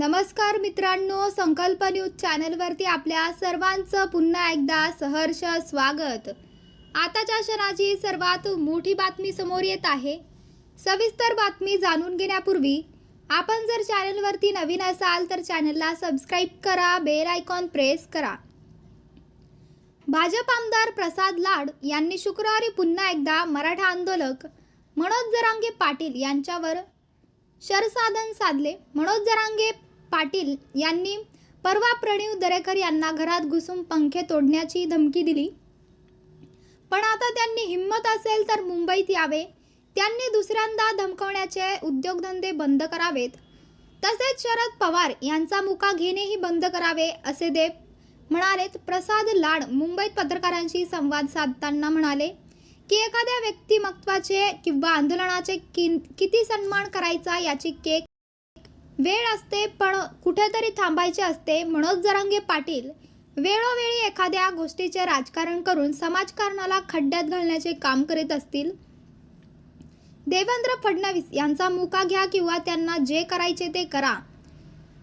नमस्कार मित्रांनो संकल्प न्यूज चॅनलवरती आपल्या सर्वांचं पुन्हा एकदा सहर्ष स्वागत. आताच्या क्षणाची सर्वात मोठी बातमी समोर येत आहे. सविस्तर बातमी जाणून घेण्यापूर्वी आपण जर चॅनलवरती नवीन असाल तर चॅनलला सबस्क्राईब करा बेल आयकॉन प्रेस करा. भाजप आमदार प्रसाद लाड यांनी शुक्रवारी पुन्हा एकदा मराठा आंदोलक मनोज जरांगे पाटील यांच्यावर शरसाधन साधले. मनोज जरांगे पाटील यांनी परवा प्रणीव दरेकर यांना घरात घुसून पंखे तोडण्याची धमकी दिली. पण आता त्यांनी हिंमत असेल तर मुंबईत यावे. त्यांनी दुसऱ्यांदा धमकवण्याचे उद्योगधंदे बंद करावेत. तसेच शरद पवार यांचा मुका घेणेही बंद करावे असे देव म्हणालेत. प्रसाद लाड मुंबईत पत्रकारांशी संवाद साधताना म्हणाले की एखाद्या व्यक्तिमत्वाचे किंवा आंदोलनाचे किन किती सन्मान करायचा याची केक वेळ असते पण कुठेतरी थांबायचे असते मनोज जरांगे पाटील. वेळोवेळी एखाद्या गोष्टीचे राजकारण करून समाजकारणाला खड्ड्यात घालण्याचे काम करीत असतील. देवेंद्र फडणवीस यांचा मुका घ्या किंवा त्यांना जे करायचे ते करा.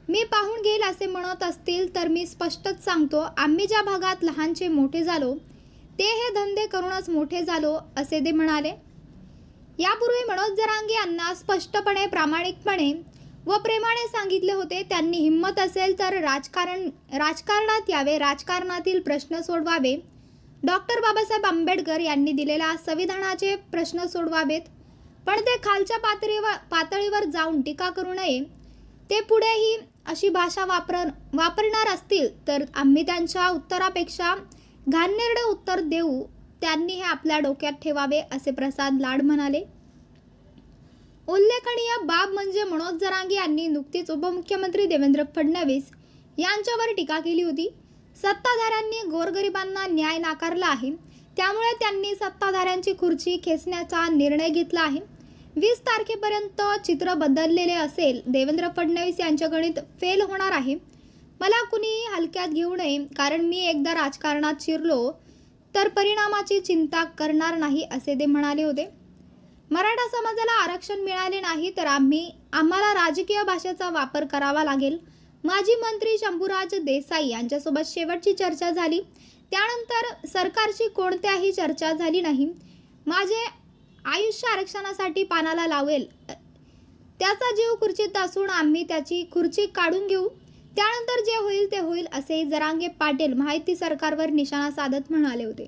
मी पाहून घेईल असे म्हणत असतील तर मी स्पष्टच सांगतो आम्ही ज्या भागात लहानचे मोठे झालो ते हे धंदे करूनच मोठे झालो असे ते म्हणाले. यापूर्वी मनोज जरांगे यांना स्पष्टपणे प्रामाणिकपणे व प्रेमाने सांगितले होते त्यांनी हिंमत असेल तर राजकारण राजकारणात यावे राजकारणातील प्रश्न सोडवावे. डॉक्टर बाबासाहेब आंबेडकर यांनी दिलेल्या संविधानाचे प्रश्न सोडवावेत. पण ते खालच्या पातळीवर पातळीवर जाऊन टीका करू नये. ते पुढेही अशी भाषा वापर वापरणार असतील तर आम्ही त्यांच्या उत्तरापेक्षा घाणेरडे उत्तर देऊ. त्यांनी हे आपल्या डोक्यात ठेवावे असे प्रसाद लाड म्हणाले. उल्लेखनीय बाब म्हणजे मनोज जरांगे यांनी नुकतीच उपमुख्यमंत्री देवेंद्र फडणवीस यांच्यावर टीका केली होती. सत्ताधाऱ्यांनी गोरगरिबांना न्याय नाकारला आहे. त्यामुळे त्यांनी सत्ताधाऱ्यांची खुर्ची खेचण्याचा निर्णय घेतला आहे. वीस तारखेपर्यंत चित्र बदललेले असेल देवेंद्र फडणवीस यांचे गणित फेल होणार आहे. मला कुणीही हलक्यात घेऊ नये कारण मी एकदा राजकारणात शिरलो तर परिणामाची चिंता करणार नाही असे ते म्हणाले होते. मराठा समाजाला आरक्षण मिळाले नाही तर आम्ही आम्हाला राजकीय भाषेचा वापर करावा लागेल. माजी मंत्री शंभूराज देसाई यांच्यासोबत शेवटची चर्चा झाली. त्यानंतर सरकारची कोणत्याही चर्चा झाली नाही. माझे आयुष्य आरक्षणासाठी पानाला लावेल. त्याचा जीव खुर्चीत असून आम्ही त्याची खुर्ची काढून घेऊ. त्यानंतर जे होईल ते होईल असे जरांगे पाटील माहिती सरकारवर निशाणा साधत म्हणाले होते.